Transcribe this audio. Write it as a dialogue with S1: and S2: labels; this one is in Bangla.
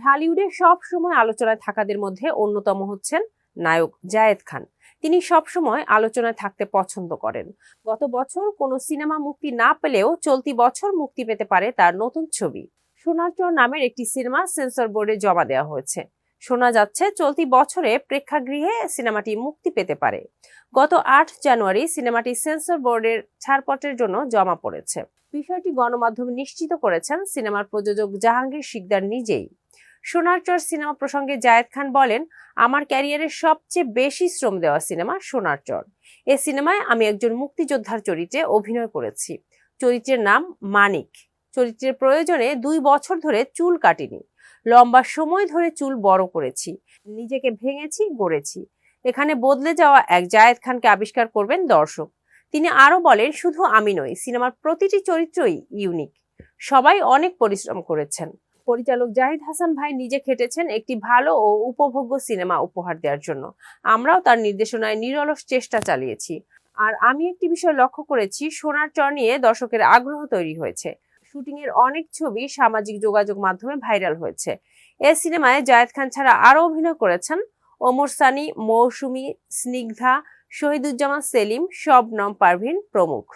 S1: ঢালিউডে সব সময় আলোচনায় থাকাদের মধ্যে অন্যতম হচ্ছেন নায়ক জায়েদ খান। তিনি সব সময় আলোচনায় থাকতে পছন্দ করেন। গত বছর কোনো সিনেমা মুক্তি না পেলেও চলতি বছর মুক্তি পেতে পারে তার নতুন ছবি। সোনার চর নামের একটি সিনেমা সেন্সর বোর্ডে জমা দেওয়া হয়েছে। শোনা যাচ্ছে, চলতি বছরে প্রেক্ষাগৃহে সিনেমাটি মুক্তি পেতে পারে। গত আট জানুয়ারি সিনেমাটি সেন্সর বোর্ডের ছাড়পত্রের জন্য জমা পড়েছে। বিষয়টি গণমাধ্যম নিশ্চিত করেছেন সিনেমার প্রযোজক জাহাঙ্গীর শিকদার নিজেই। সোনার চর সিনেমা প্রসঙ্গে জায়েদ খান বলেন, আমার ক্যারিয়ারের সবচেয়ে বেশি শ্রম দেওয়া সিনেমা সোনারচর এ সিনেমায় আমি একজন মুক্তিযোদ্ধার চরিত্রে অভিনয় করেছি। চরিত্রের নাম মানিক। চরিত্রের প্রয়োজনে দুই বছর ধরে চুল কাটিনি। লম্বা সময় ধরে চুল বড় করেছি। নিজেকে ভেঙেছি, গড়েছি। এখানে বদলে যাওয়া এক জায়েদ খানকে আবিষ্কার করবেন দর্শক। তিনি আরও বলেন, শুধু আমি নই, সিনেমার প্রতিটি চরিত্রই ইউনিক। সবাই অনেক পরিশ্রম করেছেন। পরিচালক জাহিদ হাসান ভাই নিজে খেটেছেন একটি ভালো ও উপভোগ্য সিনেমা উপহার দেওয়ার জন্য। আমরাও তার নির্দেশনায় নিরলস চেষ্টা চালিয়েছি। আর আমি একটি বিষয় লক্ষ্য করেছি, সোনার চর নিয়ে দর্শকের আগ্রহ তৈরি হয়েছে। শুটিং এর অনেক ছবি সামাজিক যোগাযোগ মাধ্যমে ভাইরাল হয়েছে। এ সিনেমায় জায়েদ খান ছাড়া আরও অভিনয় করেছেন ওমর সানি, মৌসুমী, স্নিগ্ধা, শহীদুজ্জামান সেলিম, শবনম পারভিন প্রমুখ।